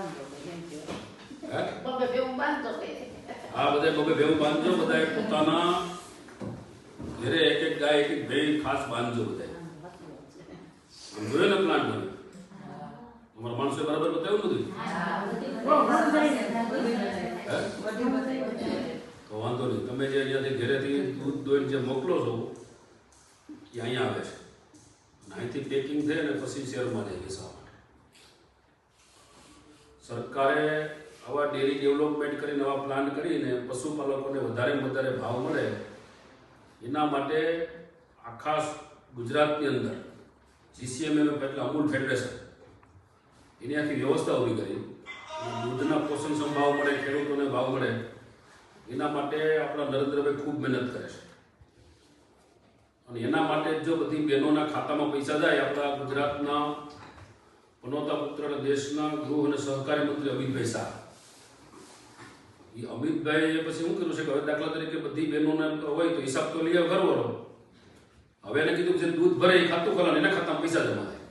બાંધો કે એમ કહો. હે પગે ભેગું બાંધો કે આ બધા બબે ભેવું બાંધજો બધાએ પોતાના ઘરે એક એક ગાય એક એક ભેં ખાસ બાંધજો બધાએ હા, સાચી વાત છે. આમ જોયો ને પ્લાન્ટ મને તમારા માણસે બરાબર બતાવ્યું બધું બહુ ઘણું જાય ને. હે તો વાંધો નહીં તમે જે અહીંયાથી ઘરેથી દૂધ દોઈને જે મોકલો છો એ અહીંયા આવે છે અને અહીંથી પેકિંગ થઈ અને પછી શહેરમાં જાય વેચવા માટે સરકારે આવા ડેરી ડેવલપમેન્ટ કરી નવા પ્લાન કરીને પશુપાલકોને વધારે વધારે ભાવ મળે, એના માટે આખા ગુજરાતની અંદર જીસીએમએમ એટલે અમૂલ ફેડરેશન એની આખી વ્યવસ્થા ઊભી કરી. દૂધના પોષણ ભાવ મળે, ખેડૂતોને ભાવ મળે, એના માટે આપણા નરેન્દ્રભાઈ ખૂબ મહેનત કરે છે. અને એના માટે જો બધી બહેનોના ખાતામાં પૈસા જાય, આપણા ગુજરાતના પનોતા પુત્ર દેશના ગૃહ અને સહકારી મંત્રી અમિતભાઈ શાહ. એ અમિતભાઈએ પછી શું કર્યું છે કે હવે દાખલા તરીકે બધી બહેનોને હોય તો હિસાબ તો લઈએ ઘરવાળો હવે. એને કીધું કે દૂધ ભરે એ ખાતું ખોલાવે એના ખાતામાં પૈસા જમા થાય.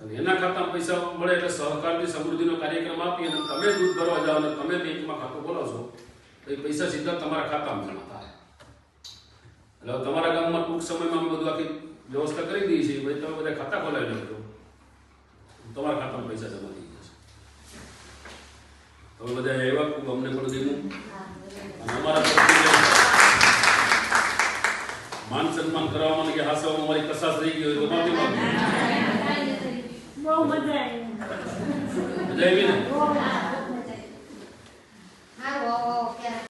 અને એના ખાતામાં પૈસા મળે એટલે સહકારની સમૃદ્ધિનો કાર્યક્રમ આપી અને તમે દૂધ ભરવા જાઓ અને તમે બેંકમાં ખાતું ખોલાવશો તો એ પૈસા સીધા તમારા ખાતામાં જમા થાય. એટલે તમારા ગામમાં ટૂંક સમયમાં અમે બધું આખી વ્યવસ્થા કરી દઈએ છીએ, ભાઈ તમે બધા ખાતા ખોલાવી નાખજો તમારા ખાતામાં પૈસા જમા થઈ જશે તમે બધા આવ્યા ખૂબ અમને પણ દીધું. અને અમારા માન સન્માન કરવામાં કે હાસવામાં અમારી કસાસ રહી ગયો તો માફી માંગુ. બહુ મજા આવી. મજા આવી ને?